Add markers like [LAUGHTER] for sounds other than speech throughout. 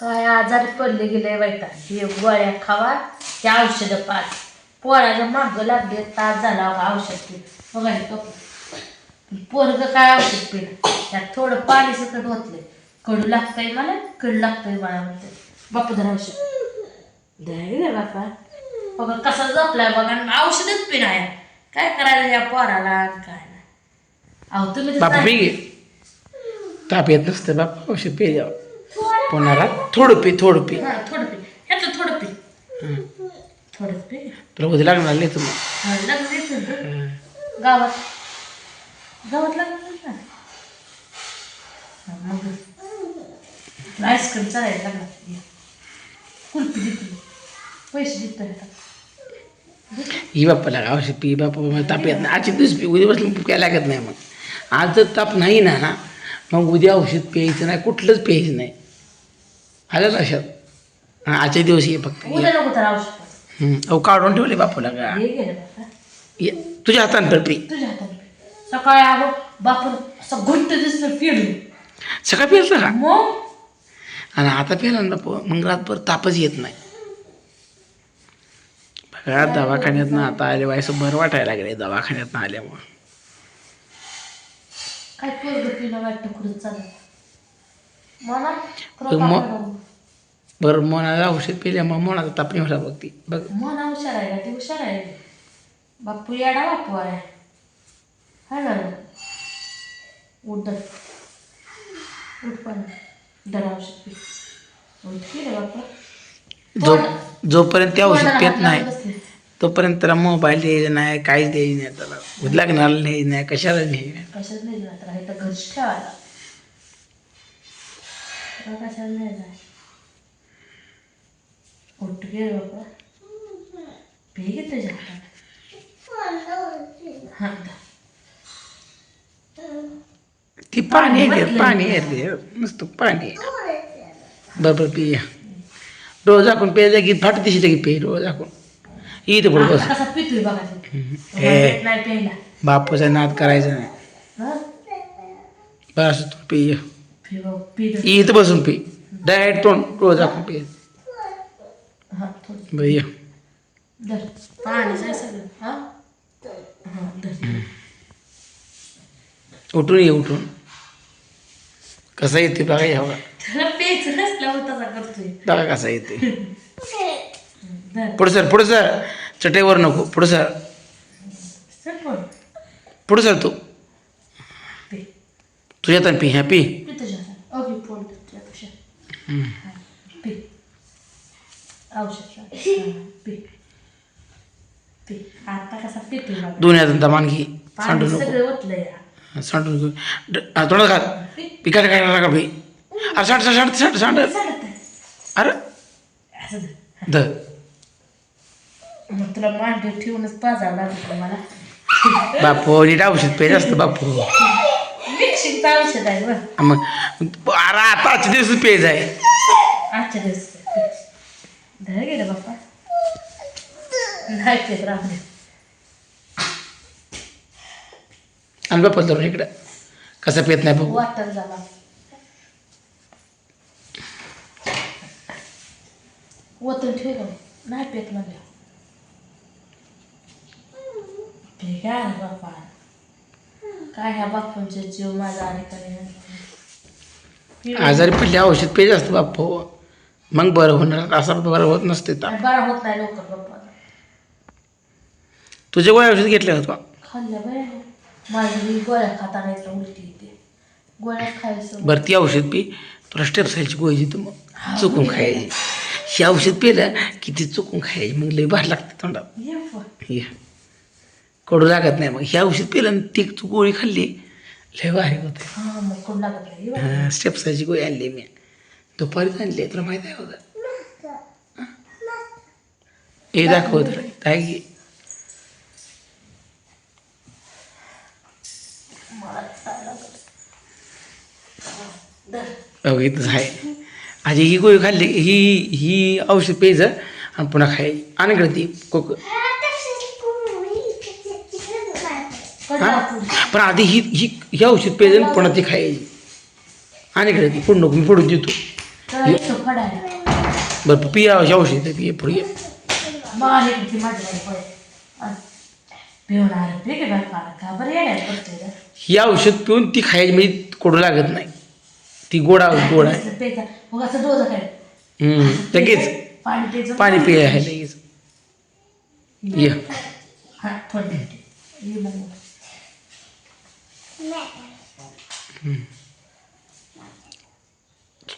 काय आजारी पडले गेले बायका हे गोळ्या खावा ते औषधं पाच. पोराच्या मागं लागले तास झाला औषध पी बघा हे कप पोरग काय औषध पिलं त्यात थोडं पाणी सकट होतलंय कडू लागतंय मला कडू लागतंय मला म्हणते बापू धर औषध. द्याय बापा. बघा कसा जपलाय बघा औषधच पिणार काय करायचं या पोराला काय नाही. अहो तुम्ही ताप येत नसतं बापा औषध पे जावं पुन्हा थोडं पी थोडं पी हा थोडं पी ह्यातलं थोडं पी थोडं पी तुला उद्या लागणार नाही तुम्ही. हा, लग्न येतं ना. गावात. गावात लग्न नाही ना हा, मग. आईस्क्रीम चालायला लागला कुल्फी देते. पैसे देतो ह्याला. ही बाप्पा लागा औषध पी बाप्पा मला ताप येत नाही. आजच्या दिवस पी उद्या बसलं काय लागत नाही मग. आज जर ताप नाही ना ना. मग उद्या औषध प्यायचं नाही कुठलंच प्यायचं नाही. आलं लक्षात हां आजच्या दिवस ये फक्त. उद्या नको तर औषध हम्म. अहो काढून ठेवले बापूला का? हे गेलं ये तुझ्या हातानं तर पी. तुझ्या हाताने पी. सकाळी आलो बापून असं घंट दिसलं पिडून सकाळ प्यायचं का? मग? आणि आता प्यायला ना बापू मग रातभर तापच येत नाही. बघा दवाखान्यात ना आता आले वायस बरं वाटायला लागले दवाखान्यात ना आल्यामुळं. काय पोरग पिणं वाटतं कुठं चालत मला? मग- बरं मनाला औषध पिल्यामुळे मनाचा ताप नाही होला बघ ती बघ. मन हुशार आहे का? ती हुशार आहे. बापू येडा बापू आहे. हा ना उठ दर. उठ पण. दर औषध पी. उठ की रे बापा जो जोपर्यंत ते औषध पेत हात नाही. तोपर्यंत त्याला मोबाईल द्यायचा नाही काहीच द्यायचं नाही त्याला. उद लागणार नाही नाही? कशाला नाही कशात नाही हे तर घरच ठेवायला. कशाला नाही घे तुझ्या हातात हा धर. ती पाणी येते पाणी येते नुसतं पाणी बरोबर पी डोळ झाकून पे की फाट दिशी की पे डोळ झाकून इथं पुढे बस आता कसा पितोय बघा ते. ए. नाही प्यायला बापूचा नाद करायचा नाही हा? बस तू पी पी बाबा, पी दे. इथं बसून पी डायरेक्ट तोंड झाकून पी हा, थोडं. भैया धर. पाणीच आहे सगळं. हा? हा, धर. उठून ये उठून कसा येते बघा यावा त्याला करतोय बघा कसा येते धर. पुढं सर पुढं सर चटईवर नको पुढं सर पण. पुढं सर तू. तुझ्या पी ह्या पी तुझ्या. Okay, phone. हा. औषध लाव. हा, पी. पी. आता कसा पितोय बघा. दोन दमान घे पाणी सांडू नको सगळं ओतलं या सांडू नको ड- हा, तोंडात घाल पी. पी काय काय नका पी अरे सांड सांड सांड सांड सांड चालत. अरे असं धर. ध मग तुला मांडी ठेवूनच पाजावं लागतं मला बापू नीट औषध पेज असतं बापू मिक्सिंगचं औषध आहे बरं मग अरे आता आजच्या दिवस पेज आहे आजच्या दिवस धर गेलं बाप्पा नाही पेत राहू दे आणि बापू धरून इकडं कसं पेत नाही बघू वाटर झाला ओतून ठेव. नाही पेत म्हणलं भेगा बाप्पा काय ह्या बाप्पांचे जीव माझा आणि आजारी पडले औषध पेज असतं बापू मग बरं होणार. असं बरं होत नसते तर बरा होत नाही लवकर बाप्पा तुझे गोळ्या औषध घेतले होत खाल्ल्या बाय माझी मी गोळ्या खाताना इथं उलटी येते गोळ्या खायचं. बरं ती औषध पी. तुला स्टेरसाईलची गोळी देतो मग. चुकून खायची. ही औषध पिलं की ती चुकून खायची. मग लई भार लागते तोंडात. ये हे कडू लागत नाही मग. ही औषध पिलं आणि ती तू गोळी खाल्ली. लय भारी होते. हा मग कोण लागत नाही. ये बा. स्टेपसाची गोळी आणली मी. दुपारीच आणली तुला माहिती आहे होतं हे दाखव तर काय की? इथंच आहे. आधी ही गोळी खाल्ली ही ही औषध प्यायचं आणि पुन्हा खायची आणि इकडे ती कोक हा? पण आधी ही ही ही औषध प्यायचं आणि पुन्हा ती खायची. आणि इकडे ती पुढं नको मी पुढून देतो. बरं पिया औषध आहे, पिये पुढे ये. ही औषध पिऊन ती खायची म्हणजे कोडू लागत नाही. ती गोडा गोड आहे. लगेच. पाणी पिय आहे लगेच. ये.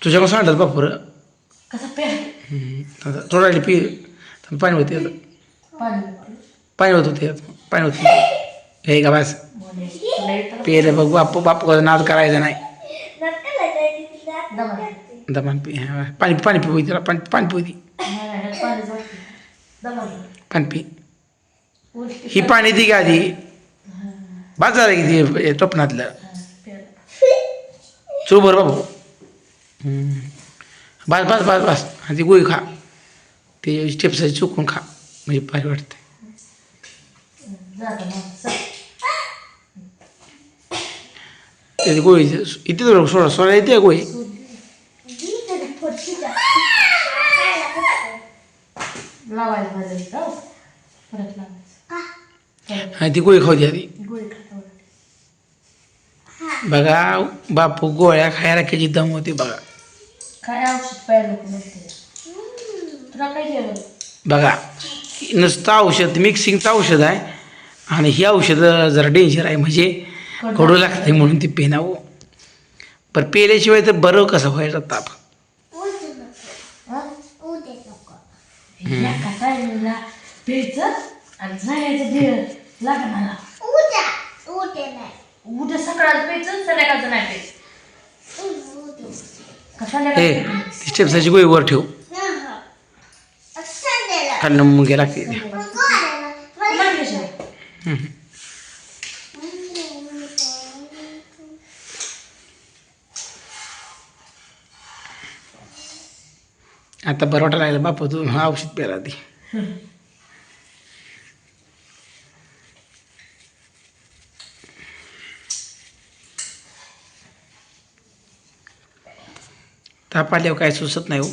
तुझ्याकडून सांगतात बापूर. कसं प्या थोडं राहिले पी. थांब, पाणी होते आता. पाणी. होत होते आता. पाणी होत हे का बस? पिले बघ बापू बापू नाद करायचा नाही. दमा. दमान पी हा, पाणी पाणी पिऊ तिला पाणी पाणी पिऊ ती पाणी पी. ही पाणी ती का आधी? बाद झालं की ती टोपणातलं प्यायला. चो बरं बाबू हम्म. बस बस बस बस आणि ती गोळी खा ते स्टेप्स चुकून खा म्हणजे भारी वाटते जातं मग. चल. त्याची गोळी इथे थोडं सोडा सोडा येते गोळी लावायला माझं इथं. परत लावायचं परत. आणि ती गोळी खाऊ द्या आधी गोळी खाता बरं. बघा बापू गोळ्या खायला कधी दम होते बघा काय औषध प्यायला नको नसते तुला काय जेवण बघा नुसतं औषध मिक्सिंगचं औषध आहे आणि ही औषधं जरा डेंजर आहे म्हणजे कडू लागते म्हणून ते पेनावं पण पेल्याशिवाय तर बरं कसं व्हायचं ताप उद्या सकाळचं प्यायचं संध्याकाळचं नाही प्यायचं का हे ती स्टेप्साची गोळी वर ठेव. खाल्लं मुंग्या लागते. आता बरं वाटायला लागलं बापू तू औषध प्यायला आधी [LAUGHS] ताप आल्यावर काय सुचत नाही हो.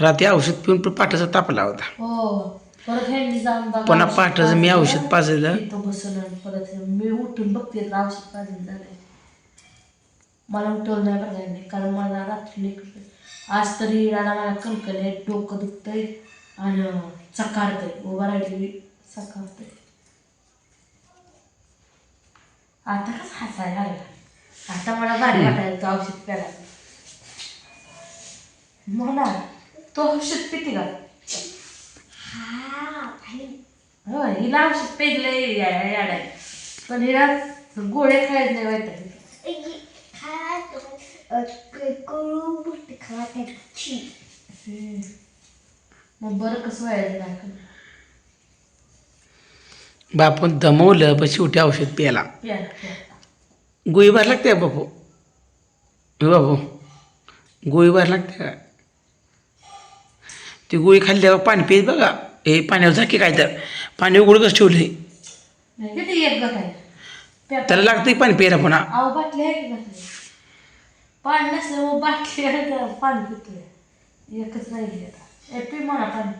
रात्री औषध पिऊन पण पाठाचा तापला होता. हो परत ह्यांनी जाऊन बघा पुन्हा औषध पाठाचं मी. औषध पाजलं. बसून आणि परत मी उठून बघते तर औषध पाजून झालंय. मला उठवलं नाही बरं यांनी कारण मला रात्री लेकरं- आज तरी राडा मला कणकण आहे डोकं दुखतंय आणि चकारतंय उभा राहिली चकारतंय आता कसं हसायला लागला? आता मला भारी वाटायला तो औषध प्यायला म्हणा तो औषध पिती का? हो हिला औषध पेजलंय याडाय पण हिला गोळे खायच नाही मग बरं कसं व्हायचं नाही? बापून दमवलं पण शेवटी औषध प्यायला. प्या प्या. गोळी बाहेर लागते का बापू? हे बापू गोळी बाहेर लागते का? ती गोळी खाल्ल्यावर पाणी पित बघा. हे पाण्यावर झाकी काय तर. पाणी उघडकच ठेवले नाही त्याला लागतं पाणी प्यायला पुन्हा. पाणी नसल्यामुळे बाटली पाणी पितोय. एकच राहिली आता. ए पी म्हणा पाणी.